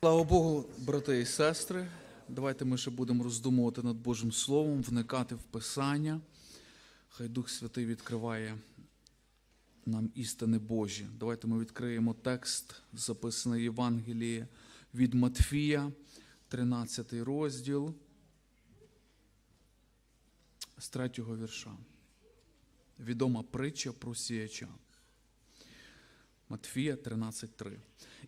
Слава Богу, брати і сестри. Давайте ми ще будемо роздумувати над Божим Словом, вникати в Писання. Хай Дух Святий відкриває нам істини Божі. Давайте ми відкриємо текст, записаний Євангелії від Матфія, 13 розділ з 3 вірша. Відома притча про сіяча. Матфія 13.3.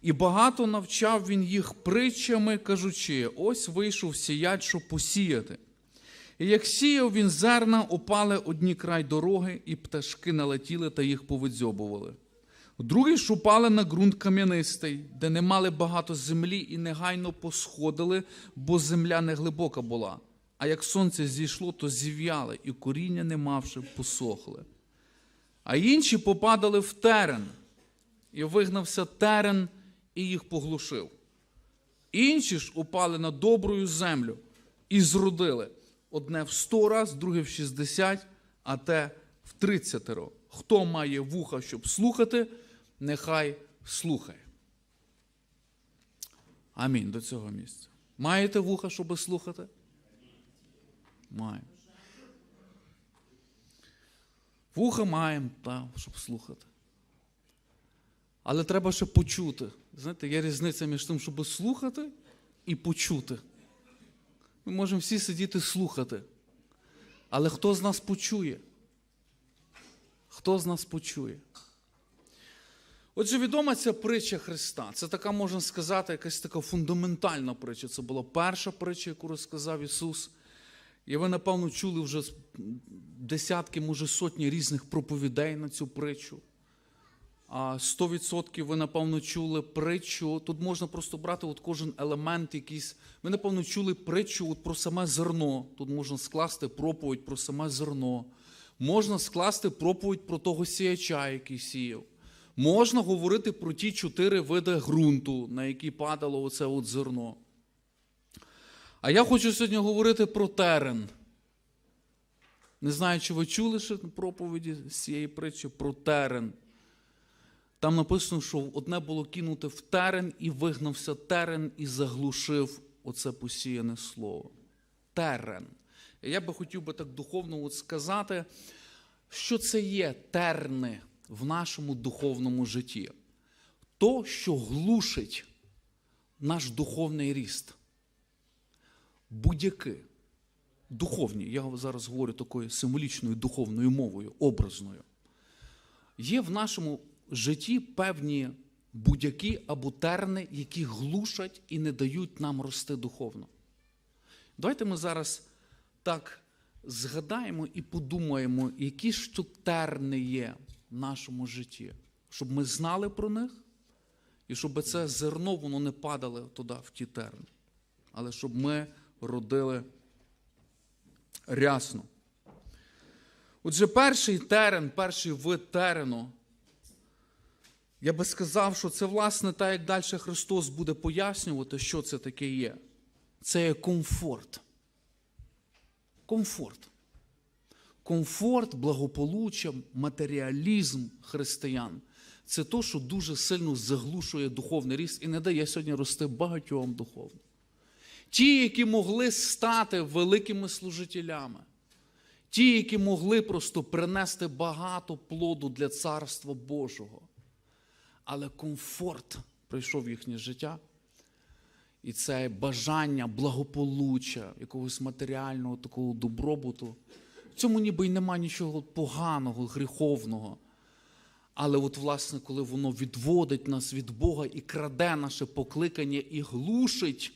І багато навчав він їх притчами, кажучи: ось вийшов сіяч, щоб посіяти. І як сіяв він зерна, опали одні край дороги, і пташки налетіли та їх повидзьобували. Другі ж упали на ґрунт кам'янистий, де не мали багато землі, і негайно посходили, бо земля не глибока була. А як сонце зійшло, то зів'яли, і коріння, не мавши, посохли. А інші попадали в терен, і вигнався терен, і їх поглушив. Інші ж упали на добрую землю і зродили. Одне в сто раз, друге в шістдесят, а те в тридцятеро. Хто має вуха, щоб слухати, нехай слухає. Амінь до цього місця. Маєте вуха, щоб слухати? Маємо. Вуха маємо, так, щоб слухати. Але треба ще почути. Знаєте, є різниця між тим, щоб слухати і почути. Ми можемо всі сидіти слухати. Але хто з нас почує? Хто з нас почує? Отже, відома ця притча Христа. Це така, можна сказати, якась така фундаментальна притча. Це була перша притча, яку розказав Ісус. І ви, напевно, чули вже десятки, може сотні різних проповідей на цю притчу. А 100% ви, напевно, чули притчу. Тут можна просто брати от кожен елемент якийсь. Ви, напевно, чули притчу от про саме зерно. Тут можна скласти проповідь про саме зерно. Можна скласти проповідь про того сіяча, який сіяв. Можна говорити про ті чотири види ґрунту, на які падало оце от зерно. А я хочу сьогодні говорити про терен. Не знаю, чи ви чули ще проповіді з цієї притчі про терен. Там написано, що одне було кинуте в терен, і вигнався терен і заглушив оце посіяне слово. Терен. Я би хотів би так духовно от сказати, що це є терни в нашому духовному житті. То, що глушить наш духовний ріст. Будь-які духовні, я зараз говорю такою символічною духовною мовою, образною. Є в нашому житті певні будь-які або терни, які глушать і не дають нам рости духовно. Давайте ми зараз так згадаємо і подумаємо, які ж тут терни є в нашому житті, щоб ми знали про них, і щоб це зерно воно не падало туди, в ті терни, але щоб ми родили рясно. Отже, перший терен, перший вид терену, я би сказав, що це, власне, так, як далі Христос буде пояснювати, що це таке є. Це є комфорт. Комфорт. Комфорт, благополуччя, матеріалізм християн це то, що дуже сильно заглушує духовний ріст і не дає сьогодні рости багатьом духовно. Ті, які могли стати великими служителями, ті, які могли просто принести багато плоду для Царства Божого. Але комфорт прийшов в їхнє життя. І це бажання благополуччя, якогось матеріального такого добробуту. В цьому ніби й нема нічого поганого, гріховного. Але от, власне, коли воно відводить нас від Бога і краде наше покликання і глушить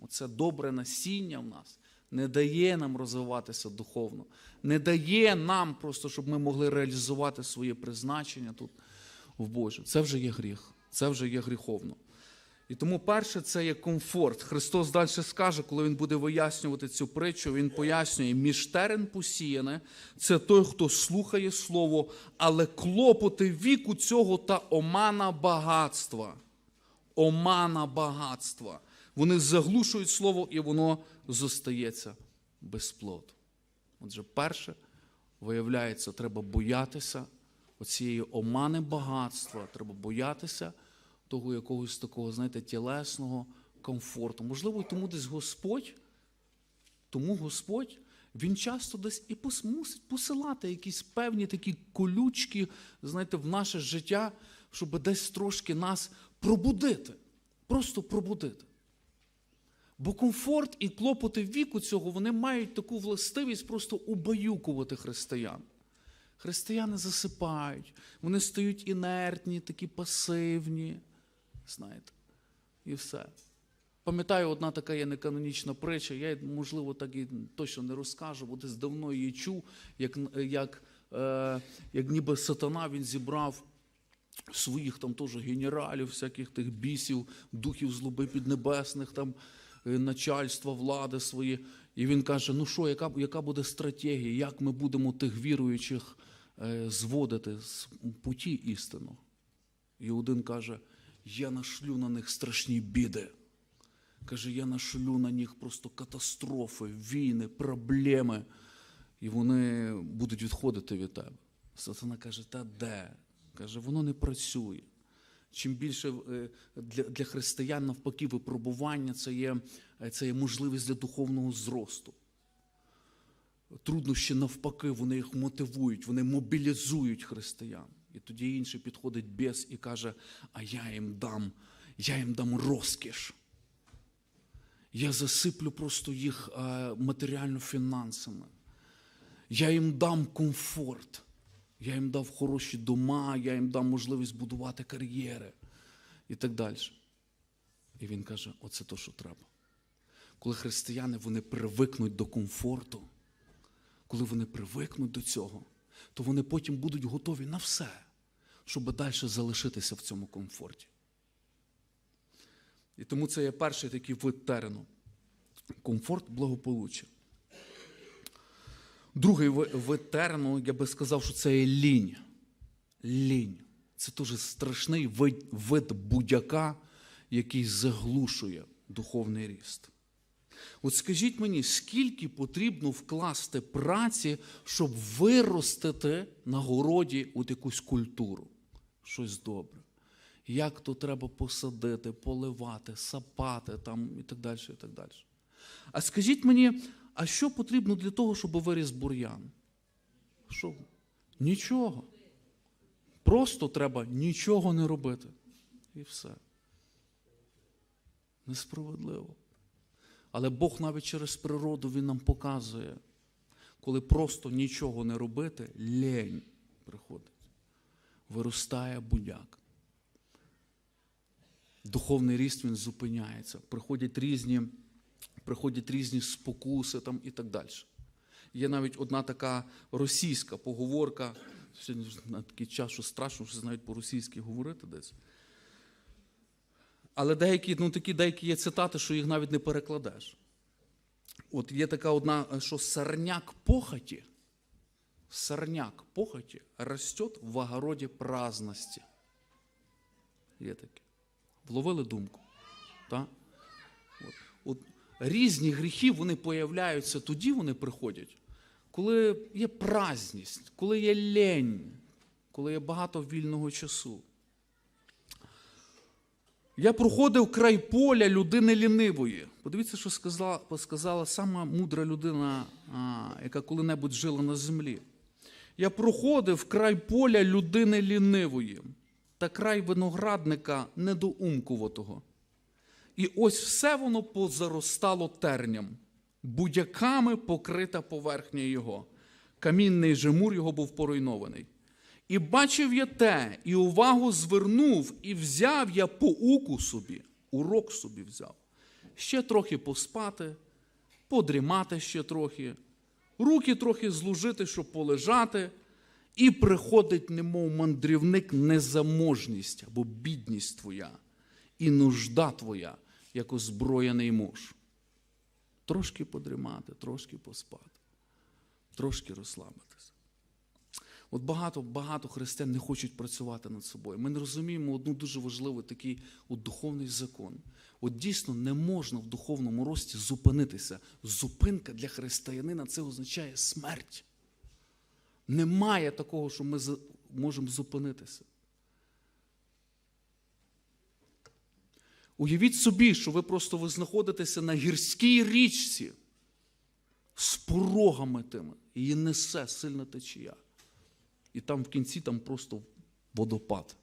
оце добре насіння в нас, не дає нам розвиватися духовно, не дає нам просто, щоб ми могли реалізувати своє призначення тут в Божу. Це вже є гріх, це вже є гріховно. І тому перше це є комфорт. Христос далі скаже, коли Він буде вияснювати цю притчу, Він пояснює, між терен посіяне це той, хто слухає Слово, але клопоти віку цього та омана багатства. Омана багатства. Вони заглушують слово, і воно зостається без плоду. Отже, перше, виявляється, треба боятися оцієї омани багатства, треба боятися того якогось такого, знаєте, тілесного комфорту. Можливо, тому десь Господь, тому Господь, Він часто десь і мусить посилати якісь певні такі колючки, знаєте, в наше життя, щоб десь трошки нас пробудити. Просто пробудити. Бо комфорт і клопоти віку цього вони мають таку властивість просто убаюкувати християн. Християни засипають, вони стають інертні, такі пасивні. Знаєте, і все. Пам'ятаю, одна така є неканонічна притча, я, можливо, так і точно не розкажу, бо десь давно її чув, як, як, е, як ніби сатана він зібрав своїх там теж генералів, всяких тих бісів, духів злоби піднебесних, там е, начальства, влади свої. І він каже: ну що, яка, яка буде стратегія, як ми будемо тих віруючих зводити з путі істину? І один каже: я нашлю на них страшні біди. Каже, я нашлю на них просто катастрофи, війни, проблеми, і вони будуть відходити від тебе. Сатана каже, та де? Каже, воно не працює. Чим більше е, для, для християн навпаки випробування це є, е, це є можливість для духовного зросту. Труднощі навпаки, вони їх мотивують, вони мобілізують християн. І тоді інший підходить бес і каже: а я їм дам, я їм дам розкіш. Я засиплю просто їх е, матеріально фінансами. Я їм дам комфорт. Я їм дав хороші дома, я їм дам можливість будувати кар'єри і так далі. І він каже: оце то, що треба. Коли християни вони привикнуть до комфорту, коли вони привикнуть до цього, то вони потім будуть готові на все, щоб далі залишитися в цьому комфорті. І тому це є перший такий вид терену. Комфорт благополуччя. Другий ви- вид терену, я би сказав, що це є лінь. Лінь. Це дуже страшний вид будяка, який заглушує духовний ріст. От скажіть мені, скільки потрібно вкласти праці, щоб виростити на городі от якусь культуру, щось добре. Як то треба посадити, поливати, сапати там і так далі. і так далі. А скажіть мені, а що потрібно для того, щоб виріс бур'ян? Що? Нічого. Просто треба нічого не робити. І все. Несправедливо. Але Бог навіть через природу Він нам показує, коли просто нічого не робити, лень приходить. Виростає будяк. Духовний ріст він зупиняється. Приходять різні, приходять різні спокуси там і так далі. Є навіть одна така російська поговорка. На такий час, що страшно, що навіть по-російськи говорити десь. Але деякі, ну, такі деякі є цитати, що їх навіть не перекладеш. От є така одна, що сорняк похоті, сорняк похоті растет в огороді праздності. Є таке. Вловили думку. Так? От, от різні гріхи вони появляються, тоді вони приходять, коли є праздність, коли є лень, коли є багато вільного часу. Я проходив край поля людини лінивої. Подивіться, що сказала, сказала сама мудра людина, яка коли-небудь жила на землі. Я проходив край поля людини лінивої та край виноградника недоумкуватого. І ось все воно позаростало терням, будяками покрита поверхня його. Камінний же мур його був поруйнований. І бачив я те, і увагу звернув, і взяв я поуку собі, урок собі взяв. Ще трохи поспати, подрімати ще трохи, руки трохи зложити, щоб полежати, і приходить, немов мандрівник, незаможність або бідність твоя, і нужда твоя, як озброєний муж. Трошки подрімати, трошки поспати, трошки розслабитися. От багато багато християн не хочуть працювати над собою. Ми не розуміємо одну дуже важливу такий от духовний закон. От дійсно не можна в духовному рості зупинитися. Зупинка для християнина це означає смерть. Немає такого, що ми можемо зупинитися. Уявіть собі, що ви просто ви знаходитеся на гірській річці з порогами тими. Її несе сильна течія. І там в кінці там просто водопад.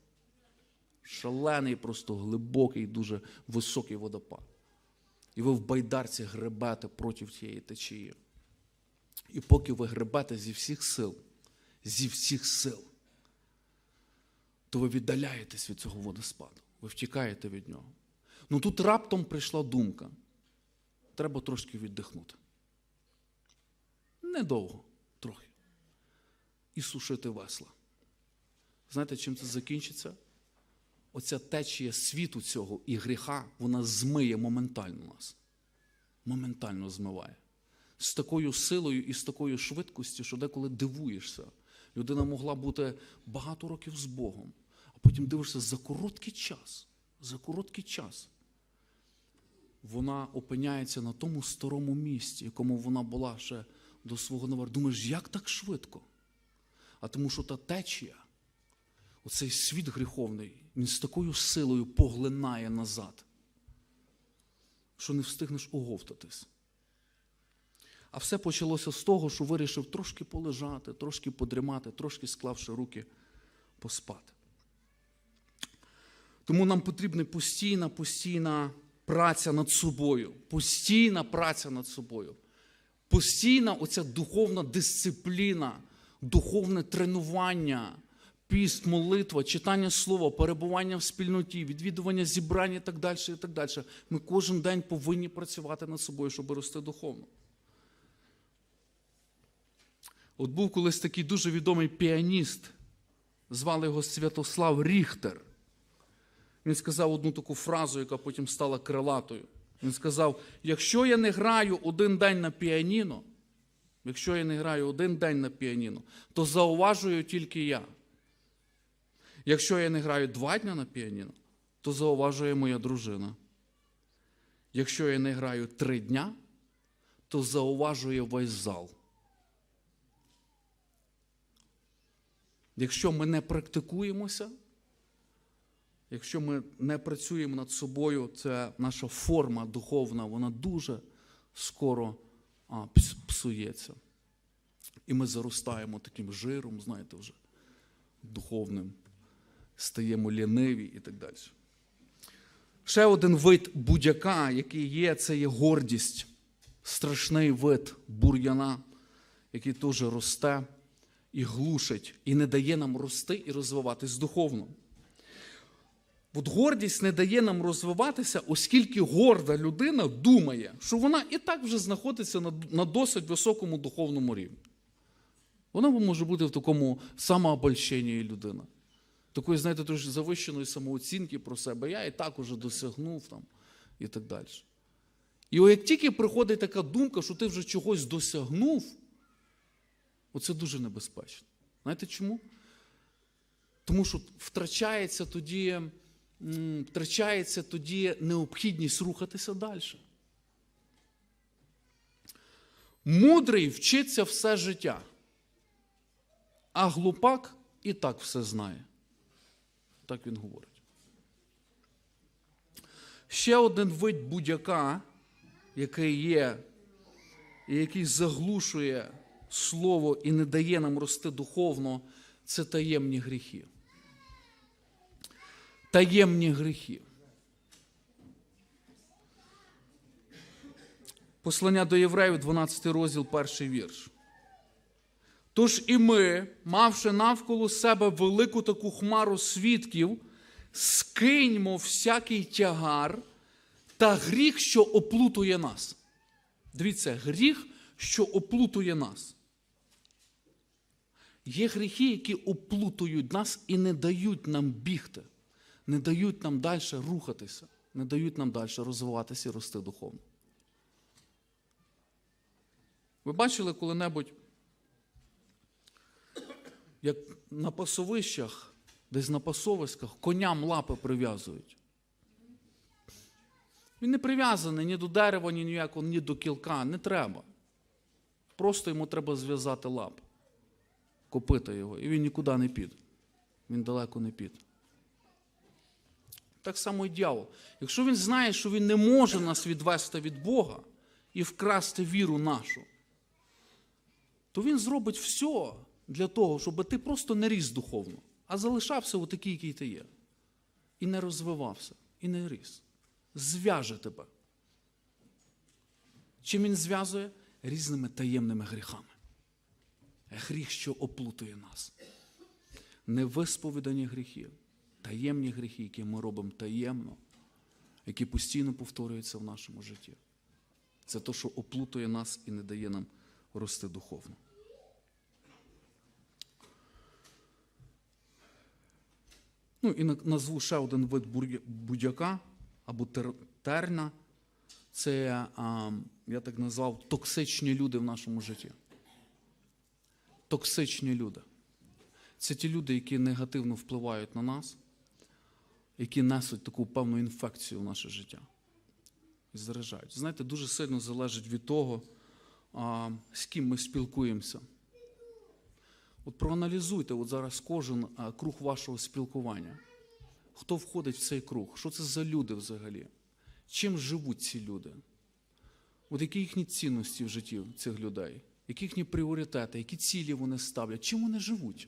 Шалений, просто глибокий, дуже високий водопад. І ви в байдарці гребете проти тієї течії. І поки ви гребете зі всіх сил, зі всіх сил, то ви віддаляєтесь від цього водоспаду. Ви втікаєте від нього. Ну тут раптом прийшла думка. Треба трошки віддихнути. Недовго. І сушити весла. Знаєте, чим це закінчиться? Оця течія світу цього і гріха, вона змиє моментально нас. Моментально змиває. З такою силою і з такою швидкістю, що деколи дивуєшся. Людина могла бути багато років з Богом, а потім дивишся за короткий час. За короткий час. Вона опиняється на тому старому місці, якому вона була ще до свого наверху. Думаєш, як так швидко? А тому, що та течія, оцей світ гріховний, він з такою силою поглинає назад, що не встигнеш оговтатись. А все почалося з того, що вирішив трошки полежати, трошки подрімати, трошки склавши руки, поспати. Тому нам потрібна постійна, постійна праця над собою, постійна праця над собою, постійна оця духовна дисципліна, духовне тренування, піст, молитва, читання слова, перебування в спільноті, відвідування зібрань і так далі. і так далі. Ми кожен день повинні працювати над собою, щоб рости духовно. От був колись такий дуже відомий піаніст, звали його Святослав Ріхтер. Він сказав одну таку фразу, яка потім стала крилатою. Він сказав: якщо я не граю один день на піаніно, якщо я не граю один день на піаніно, то зауважую тільки я. Якщо я не граю два дні на піаніно, то зауважує моя дружина. Якщо я не граю три дня, то зауважує весь зал. Якщо ми не практикуємося, якщо ми не працюємо над собою, це наша форма духовна, вона дуже скоро псується. І ми заростаємо таким жиром, знаєте, вже духовним, стаємо ліниві і так далі. Ще один вид будяка, який є, це є гордість, страшний вид бур'яна, який теж росте і глушить, і не дає нам рости і розвиватись духовно. От гордість не дає нам розвиватися, оскільки горда людина думає, що вона і так вже знаходиться на, досить високому духовному рівні. Вона може бути в такому самообольщенні людина. Такої, знаєте, трошки завищеної самооцінки про себе. Я і так уже досягнув там і так далі. І як тільки приходить така думка, що ти вже чогось досягнув, оце дуже небезпечно. Знаєте чому? Тому що втрачається тоді, втрачається тоді необхідність рухатися далі. Мудрий вчиться все життя, а глупак і так все знає. Так він говорить. Ще один вид будяка, який є, і який заглушує слово і не дає нам рости духовно, це таємні гріхи. Таємні гріхи. Послання до євреїв, 12 розділ, перший вірш. Тож і ми, мавши навколо себе велику таку хмару свідків, скиньмо всякий тягар та гріх, що оплутує нас. Дивіться, гріх, що оплутує нас. Є гріхи, які оплутують нас і не дають нам бігти, не дають нам далі рухатися, не дають нам далі розвиватися і рости духовно. Ви бачили коли-небудь, як на пасовищах, десь на пасовиськах, коням лапи прив'язують. Він не прив'язаний ні до дерева, ні ніякого, ні до кілка. Не треба. Просто йому треба зв'язати лапи, копити його, і він нікуди не піде. Він далеко не піде. Так само і дьявол. Якщо він знає, що він не може нас відвести від Бога і вкрасти віру нашу, то він зробить все для того, щоб ти просто не ріс духовно, а залишався отакий, який ти є. І не розвивався, і не ріс. Зв'яже тебе. Чим він зв'язує? Різними таємними гріхами. Гріх, що оплутує нас. Невисповідані гріхи, таємні гріхи, які ми робимо таємно, які постійно повторюються в нашому житті. Це те, що оплутує нас і не дає нам рости духовно. Ну і назву ще один вид будяка або терна. Це, я так назвав, токсичні люди в нашому житті. Токсичні люди. Це ті люди, які негативно впливають на нас, які несуть таку певну інфекцію в наше життя і заражають. Знаєте, дуже сильно залежить від того, з ким ми спілкуємося. От проаналізуйте от зараз кожен круг вашого спілкування. Хто входить в цей круг? Що це за люди взагалі? Чим живуть ці люди? От які їхні цінності в житті цих людей? Які їхні пріоритети, які цілі вони ставлять? Чим вони живуть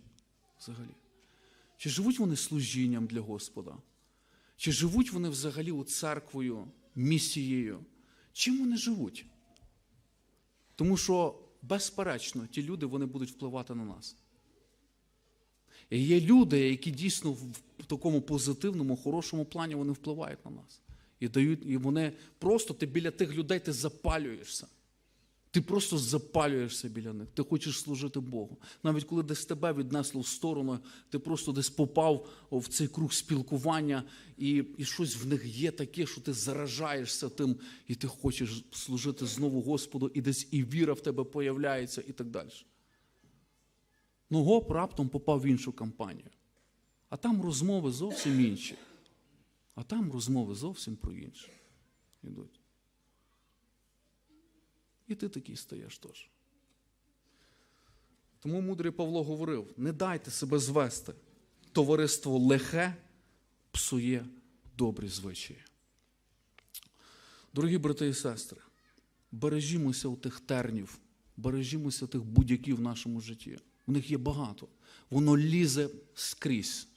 взагалі? Чи живуть вони служінням для Господа? Чи живуть вони взагалі у церквою, місією? Чим вони живуть? Тому що, безперечно, ті люди вони будуть впливати на нас. І є люди, які дійсно в такому позитивному, хорошому плані вони впливають на нас. І дають, і вони просто ти біля тих людей ти запалюєшся. Ти просто запалюєшся біля них. Ти хочеш служити Богу. Навіть коли десь тебе віднесло в сторону, ти просто десь попав в цей круг спілкування, і, і щось в них є таке, що ти заражаєшся тим, і ти хочеш служити знову Господу, і десь і віра в тебе появляється, і так далі. Ну, гоп раптом попав в іншу компанію. А там розмови зовсім інші. А там розмови зовсім про інше. Ідуть. І ти такий стаєш теж. Тому мудрий Павло говорив: не дайте себе звести. Товариство лихе псує добрі звичаї. Дорогі брати і сестри, бережімося у тих тернів, бережімося тих будь-яків в нашому житті. У них є багато. Воно лізе скрізь.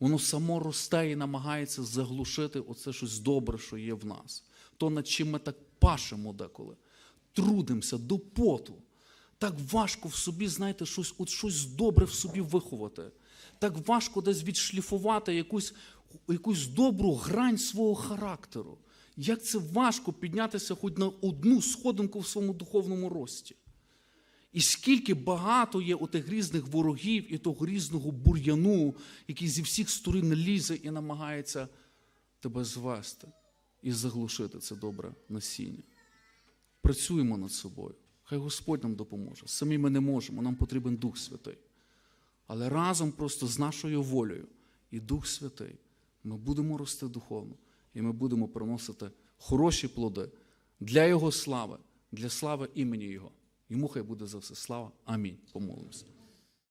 Воно само росте і намагається заглушити оце щось добре, що є в нас. То, над чим ми так пашемо деколи, трудимося до поту. Так важко в собі, знаєте, щось, от щось добре в собі виховати. Так важко десь відшліфувати якусь, якусь добру грань свого характеру. Як це важко піднятися хоч на одну сходинку в своєму духовному рості. І скільки багато є отих різних ворогів і того різного бур'яну, який зі всіх сторон лізе і намагається тебе звести і заглушити це добре насіння. Працюємо над собою. Хай Господь нам допоможе. Самі ми не можемо, нам потрібен Дух Святий. Але разом просто з нашою волею і Дух Святий ми будемо рости духовно, і ми будемо приносити хороші плоди для Його слави, для слави імені Його. Йому хай буде за все слава. Амінь. Помолимося.